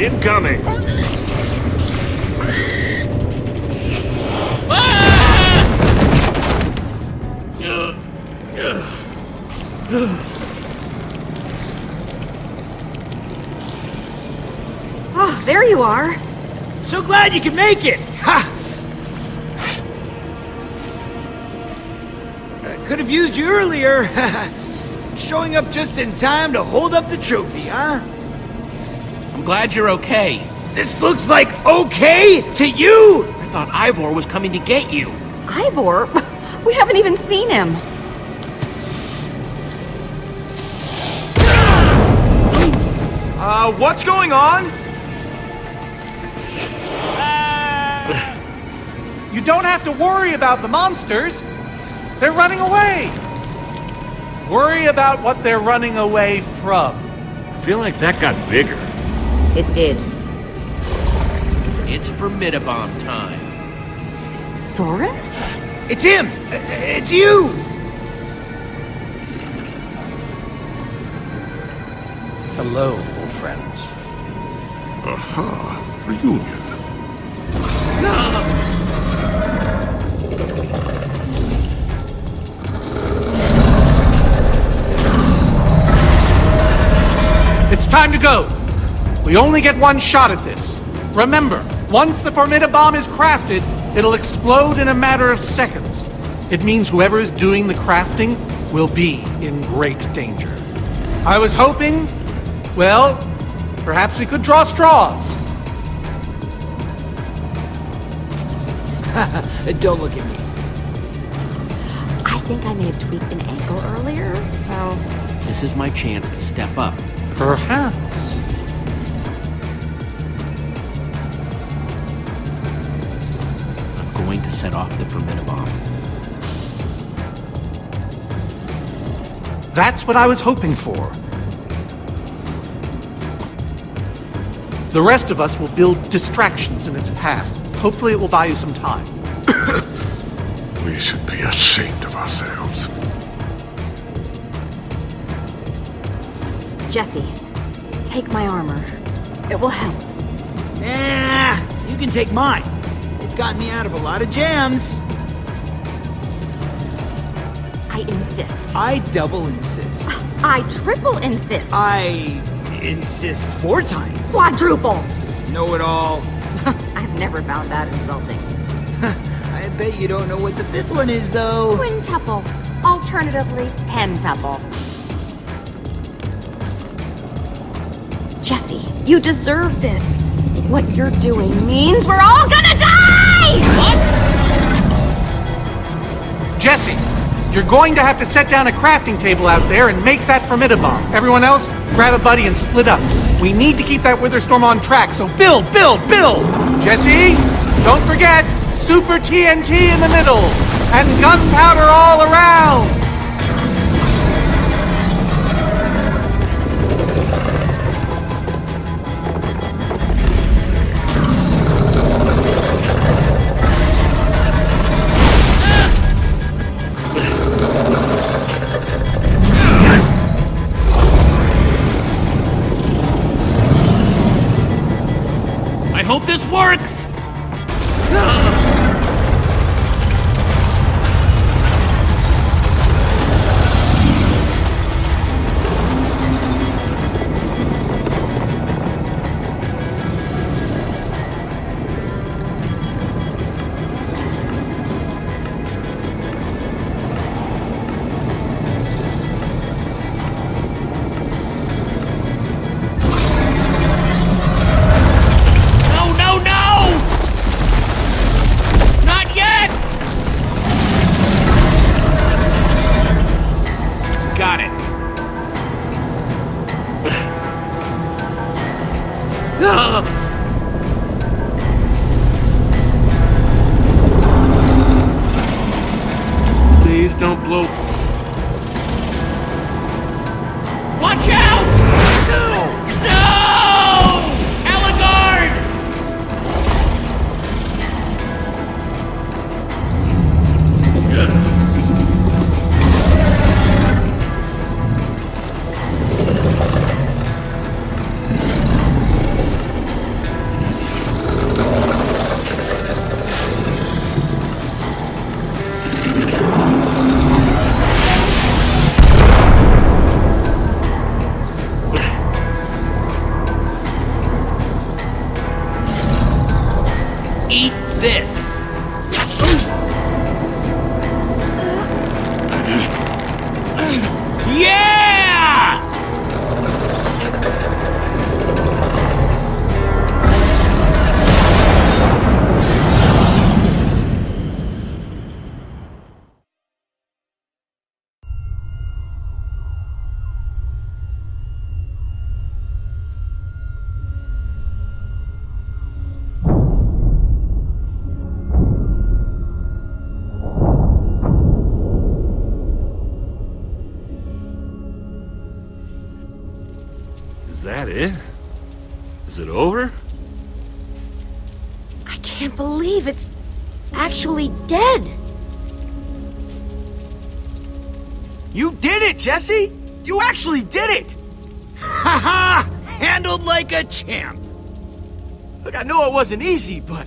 Incoming! Oh, there you are. So glad you can make it! Ha! Uh, could have used you earlier. Showing up just in time to hold up the trophy, huh? I'm glad you're okay. This looks like okay to you? I thought Ivor was coming to get you. Ivor? We haven't even seen him. Uh, what's going on? You don't have to worry about the monsters. They're running away. Worry about what they're running away from. I feel like that got bigger. It did. It's Formidabomb time. Soren? It's him! It's you! Hello, old friends. Aha, reunion. No! It's time to go. We only get one shot at this. Remember, once the Formidabomb is crafted, it'll explode in a matter of seconds. It means whoever is doing the crafting will be in great danger. I was hoping, well, perhaps we could draw straws. Don't look at me. I think I may have tweaked an ankle earlier, so. This is my chance to step up. Perhaps. Set off the Formidabomb. That's what I was hoping for. The rest of us will build distractions in its path. Hopefully, it will buy you some time. We should be ashamed of ourselves. Jesse, take my armor. It will help. Nah, you can take mine. It's gotten me out of a lot of jams. I insist. I double insist. I triple insist. I insist four times. Quadruple. Know it all. I've never found that insulting. I bet you don't know what the fifth one is, though. Quintuple. Alternatively, pentuple. Jesse, you deserve this. What you're doing means we're all gonna die! Jesse, you're going to have to set down a crafting table out there and make that Formidabomb. Everyone else, grab a buddy and split up. We need to keep that Witherstorm on track, so build, build, build! Jesse, don't forget, Super TNT in the middle, and gunpowder all around! 好 this. Can't believe it's actually dead. You did it, Jesse! You actually did it! Haha! Handled like a champ. Look, I know it wasn't easy, but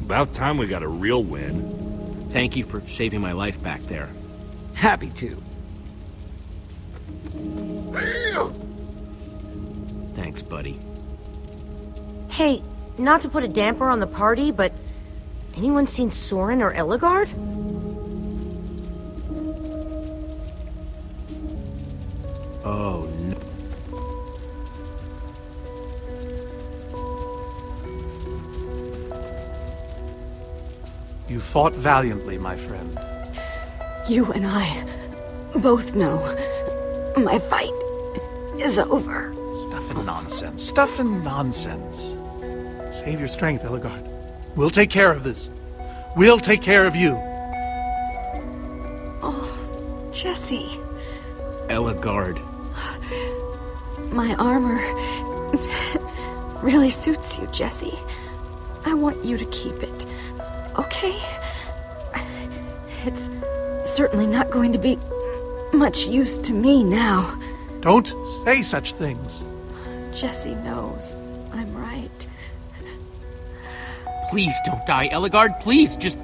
About time we got a real win. Thank you for saving my life back there. Happy to. Thanks, buddy. Hey, not to put a damper on the party, but anyone seen Soren or Eligard? Oh, no. You fought valiantly, my friend. You and I both know my fight is over. Stuff and nonsense. Stuff and nonsense. Save your strength, Eligard. We'll take care of this. We'll take care of you. Oh, Jesse, Eligard. my armor really suits you, Jesse. I want you to keep it, okay? It's certainly not going to be much use to me now. Don't say such things. Jesse knows Please don't die, Eligard. Please, just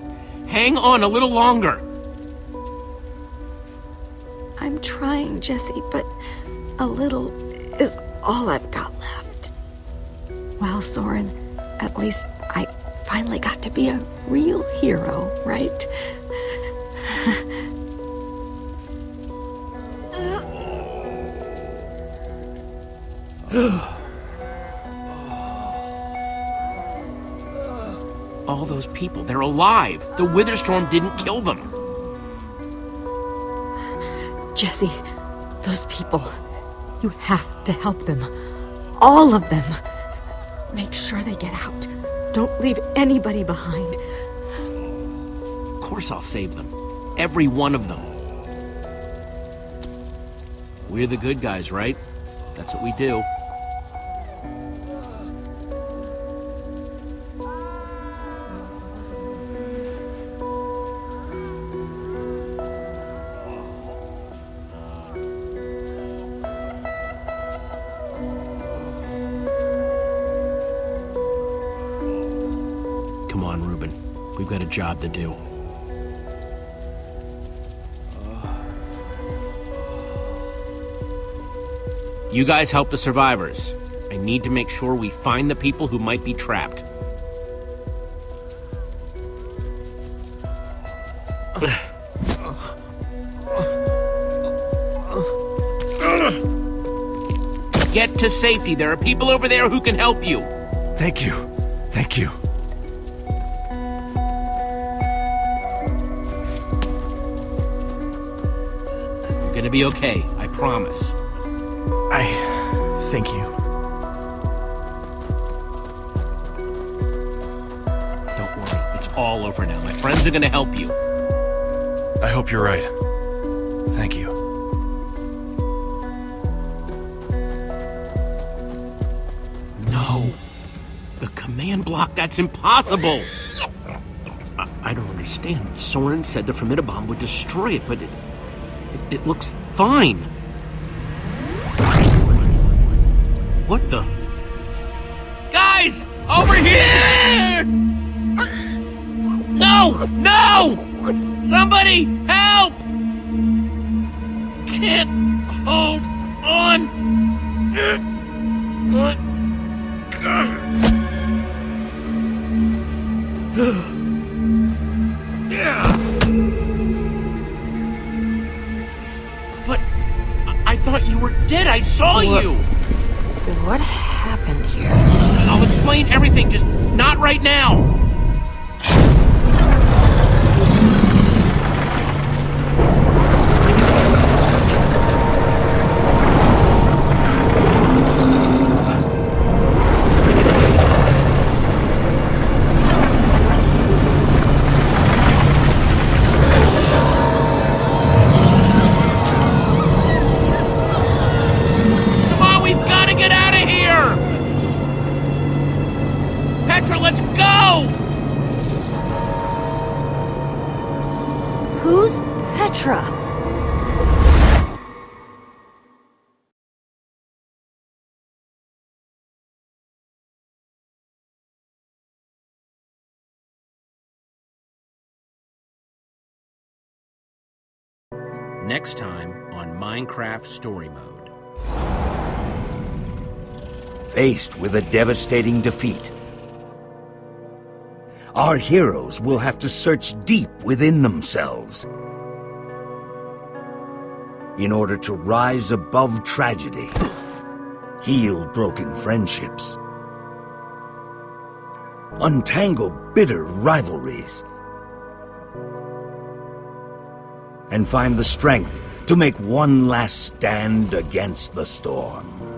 hang on a little longer. I'm trying, Jesse, but a little is all I've got left. Well, Soren, at least I finally got to be a real hero, right? All those people, they're alive. The Witherstorm didn't kill them. Jesse, those people, you have to help them. All of them. Make sure they get out. Don't leave anybody behind. Of course I'll save them. Every one of them. We're the good guys, right? That's what we do. We've got a job to do. You guys help the survivors. I need to make sure we find the people who might be trapped. Get to safety. There are people over there who can help you. Thank you. Thank you. Gonna be okay. I promise. I thank you. Don't worry. It's all over now. My friends are gonna help you. I hope you're right. Thank you. No. The command block, that's impossible. I, I don't understand. Soren said the Formidabomb would destroy it, but it, it, looks fine. What the? Guys! Over here! No! No! Somebody help! Can't hold on. But you were dead. I saw you. What happened here? I'll explain everything, just not right now. Next time on Minecraft Story Mode. Faced with a devastating defeat, our heroes will have to search deep within themselves in order to rise above tragedy, heal broken friendships, untangle bitter rivalries, and find the strength to make one last stand against the storm.